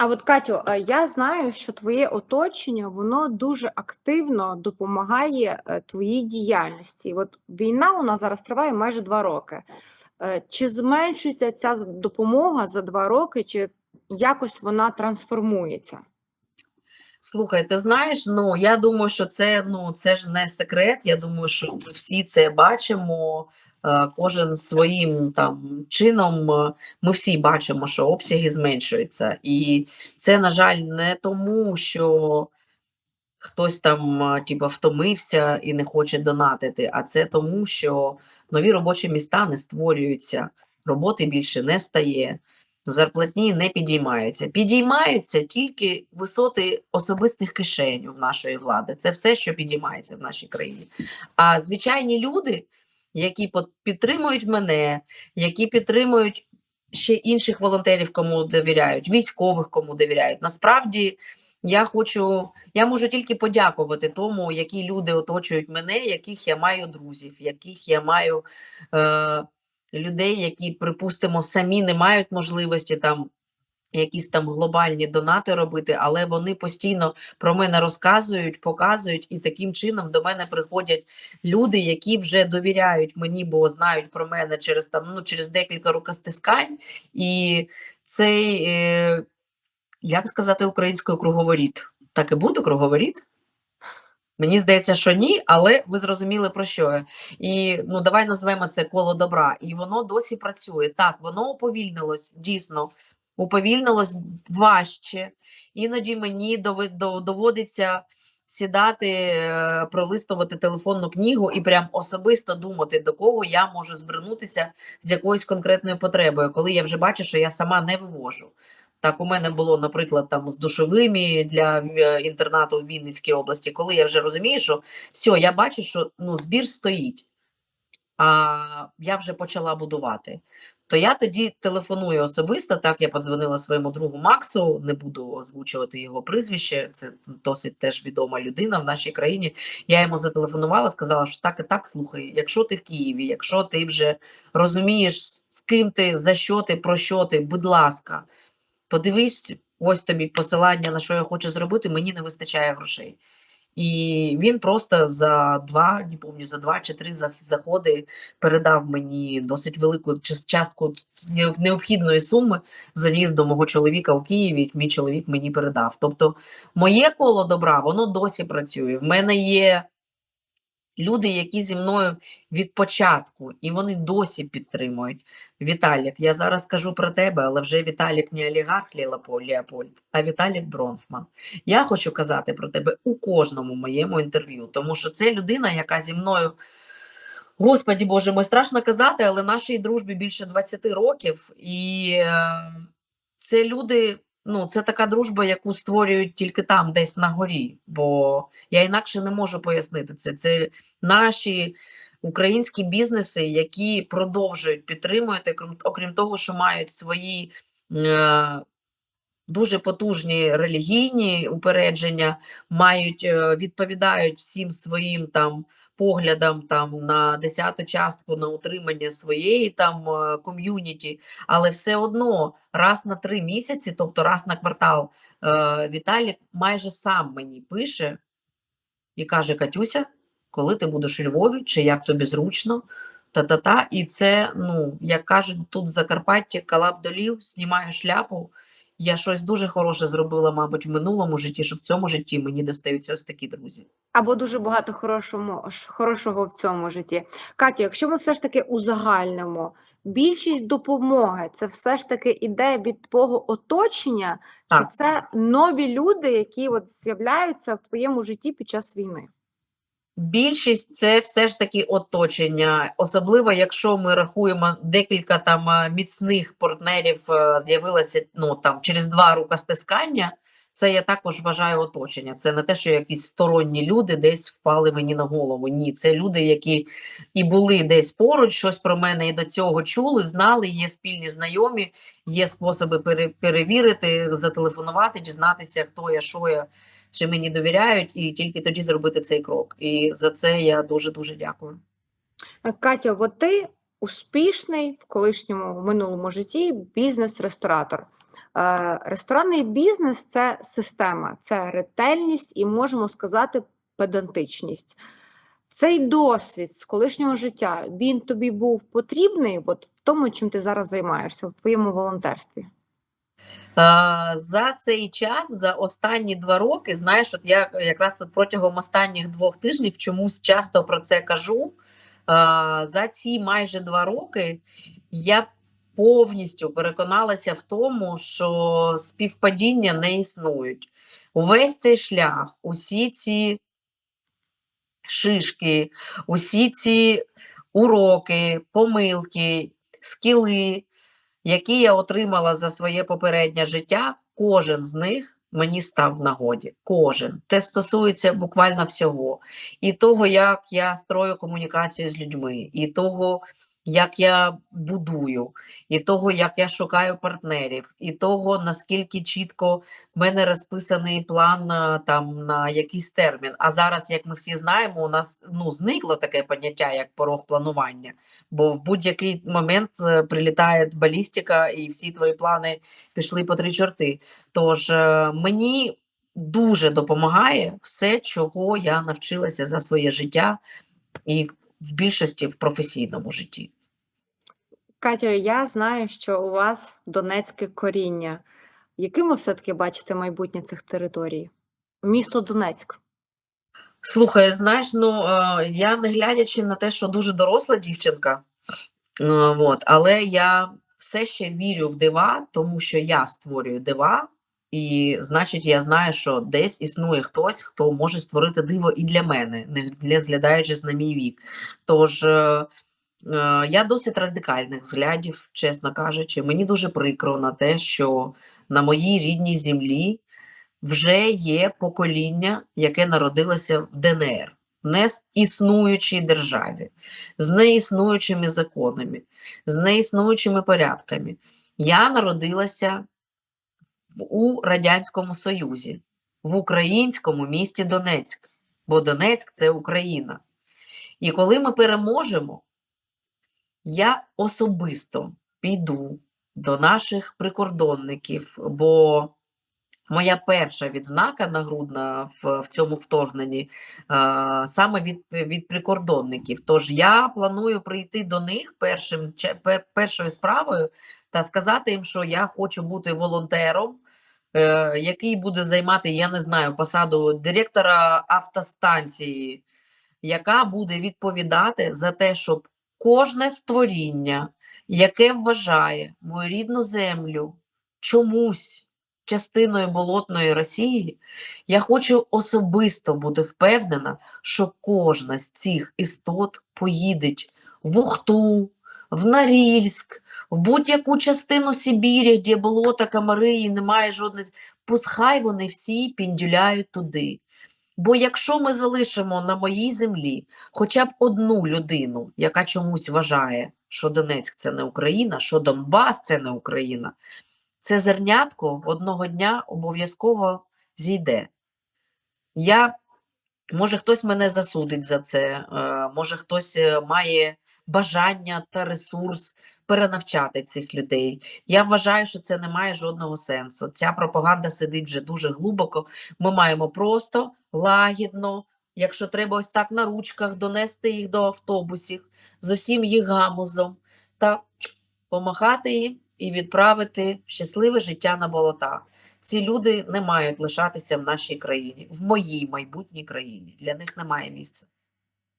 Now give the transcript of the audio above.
А от Катю, е, я знаю, що твоє оточення воно дуже активно допомагає е, твоїй діяльності. От війна у нас зараз триває майже два роки. Е, Чи зменшується ця допомога за два роки, чи якось вона трансформується? Слухай, ти знаєш, ну я думаю, що це ну це ж не секрет. Я думаю, що ми всі це бачимо. Е, Кожен своїм там чином. е, Ми всі бачимо, що обсяги зменшуються, і це, на жаль, не тому, що хтось там е, типу, втомився і не хоче донатити, а це тому, що нові робочі міста не створюються, роботи більше не стає, зарплатні не підіймаються. Підіймаються тільки висоти особистих кишень в нашої влади. Це все, що підіймається в нашій країні. А звичайні люди, які підтримують мене, які підтримують ще інших волонтерів, кому довіряють, військових, кому довіряють. Насправді я хочу, я можу тільки подякувати тому, які люди оточують мене, яких я маю друзів, яких я маю е, людей, які, припустимо, самі не мають можливості там. Якісь там глобальні донати робити, але вони постійно про мене розказують, показують, і таким чином до мене приходять люди, які вже довіряють мені, бо знають про мене через там ну через декілька рукостискань. І цей, е, як сказати українською круговоріт? Так і буде круговоріт? Мені здається, що ні, але ви зрозуміли про що. І ну давай назвемо це коло добра. І воно досі працює. Так, воно уповільнилось, дійсно, уповільнилось важче. Іноді мені доводиться сідати, е, пролистувати телефонну книгу і прям особисто думати, до кого я можу звернутися з якоюсь конкретною потребою, коли я вже бачу, що я сама не вивожу. Так, у мене було, наприклад, там з душовими для е, інтернату в Вінницькій області, коли я вже розумію, що все, я бачу, що ну, збір стоїть, а я вже почала будувати. То я тоді телефоную особисто. Так, я подзвонила своєму другу Максу, не буду озвучувати його прізвище. Це досить теж відома людина в нашій країні. Я йому зателефонувала, сказала, що так і так слухай, якщо ти в Києві, якщо ти вже розумієш, з ким ти, за що ти, про що ти, будь ласка, подивись, ось тобі посилання на що я хочу зробити, мені не вистачає грошей. І він просто за два, не помню, за два чи три зах- заходи передав мені досить велику час- частку необхідної суми заліз до мого чоловіка в Києві. Мій чоловік мені передав. Тобто, моє коло добра, воно досі працює. В мене є люди, які зі мною від початку, і вони досі підтримують. Віталік, я зараз кажу про тебе, але вже Віталік не олігарх Леопольд, а Віталік Бронфман. Я хочу казати про тебе у кожному моєму інтерв'ю, тому що це людина, яка зі мною. Господі Боже, мой страшно казати, але нашій дружбі більше 20 років, і е, це люди, ну, це така дружба, яку створюють тільки там, десь на горі. Бо я інакше не можу пояснити це. Це наші українські бізнеси, які продовжують підтримувати, окрім того, що мають свої. Е, Дуже потужні релігійні упередження, мають е, відповідають всім своїм там поглядам там на десяту частку на утримання своєї там е, ком'юніті, але все одно раз на три місяці, тобто раз на квартал, е, Віталік майже сам мені пише і каже: Катюся, коли ти будеш у Львові, чи як тобі зручно? Та-та-та. І це, ну, як кажуть, тут в Закарпатті калап долів, знімаю шляпу. Я щось дуже хороше зробила, мабуть, в минулому житті, щоб в цьому житті мені достаються ось такі друзі. Або дуже багато хорошому, хорошого в цьому житті. Катю, якщо ми все ж таки узагальнимо, більшість допомоги це все ж таки іде від твого оточення, чи це нові люди, які от з'являються в твоєму житті під час війни? Більшість це все ж таки оточення, особливо якщо ми рахуємо декілька там е, міцних партнерів е, з'явилося ну там через два рукостискання. Це я також вважаю оточення. Це не те, що якісь сторонні люди десь впали мені на голову. Ні, це люди, які і були десь поруч, щось про мене і до цього чули, знали, є спільні знайомі, є способи пере- перевірити, зателефонувати, дізнатися, хто я, що я, чи мені довіряють, і тільки тоді зробити цей крок. І за це я дуже дуже дякую. Е, Катя, от ти успішний в колишньому в минулому житті бізнес-ресторатор. Е, Ресторанний бізнес це система, це ретельність і можемо сказати педантичність. Цей досвід з колишнього життя він тобі був потрібний от в тому, чим ти зараз займаєшся, в твоєму волонтерстві. А, За цей час, за останні два роки, знаєш, от я якраз от протягом останніх двох тижнів чомусь часто про це кажу. За ці майже два роки я повністю переконалася в тому, що співпадіння не існують. Увесь цей шлях, усі ці шишки, усі ці уроки, помилки, скіли, які я отримала за своє попереднє життя, кожен з них мені став в нагоді. Кожен. Те стосується буквально всього. І того, як я строю комунікацію з людьми, і того, як я будую, і того, як я шукаю партнерів, і того, наскільки чітко в мене розписаний план там на якийсь термін. А зараз, як ми всі знаємо, у нас ну, зникло таке поняття, як порог планування. Бо в будь-який момент е, прилітає балістика, і всі твої плани пішли по три чорти. Тож е, мені дуже допомагає все, чого я навчилася за своє життя, і в більшості в професійному житті. Катя, я знаю, що у вас донецьке коріння. Яким ви все-таки бачите майбутнє цих територій? Місто Донецьк. Слухай, знаєш, ну е, я не глядячи на те, що дуже доросла дівчинка, е, от, але я все ще вірю в дива, тому що я створюю дива, і значить, я знаю, що десь існує хтось, хто може створити диво і для мене, не зглядаючись на мій вік. Тож е, я досить радикальних взглядів, чесно кажучи. Мені дуже прикро на те, що на моїй рідній землі вже є покоління, яке народилося в ДНР, не с- існуючій державі, з неіснуючими законами, з неіснуючими порядками. Я народилася у Радянському Союзі, в українському місті Донецьк, бо Донецьк це Україна. І коли ми переможемо, я особисто піду до наших прикордонників, бо моя перша відзнака нагрудна в, в цьому вторгненні е, саме від, від прикордонників. Тож я планую прийти до них першим, пер- першою справою та сказати їм, що я хочу бути волонтером, е, який буде займати, я не знаю, посаду директора автостанції, яка буде відповідати за те, щоб кожне створіння, яке вважає мою рідну землю чомусь частиною болотної Росії, я хочу особисто бути впевнена, що кожна з цих істот поїде в Ухту, в Норильськ, в будь-яку частину Сибірі, де болота, комари і немає жодних. Пускай вони всі піндюляють туди. Бо якщо ми залишимо на моїй землі хоча б одну людину, яка чомусь вважає, що Донецьк це не Україна, що Донбас це не Україна, це зернятко одного дня обов'язково зійде. Я, може, хтось мене засудить за це, е, може, хтось е, має бажання та ресурс перенавчати цих людей. Я вважаю, що це не має жодного сенсу. Ця пропаганда сидить вже дуже глибоко. Ми маємо просто лагідно, якщо треба ось так на ручках донести їх до автобусів з усім їх гамузом та помахати їм і відправити в щасливе життя на болота. Ці люди не мають лишатися в нашій країні, в моїй майбутній країні. Для них немає місця.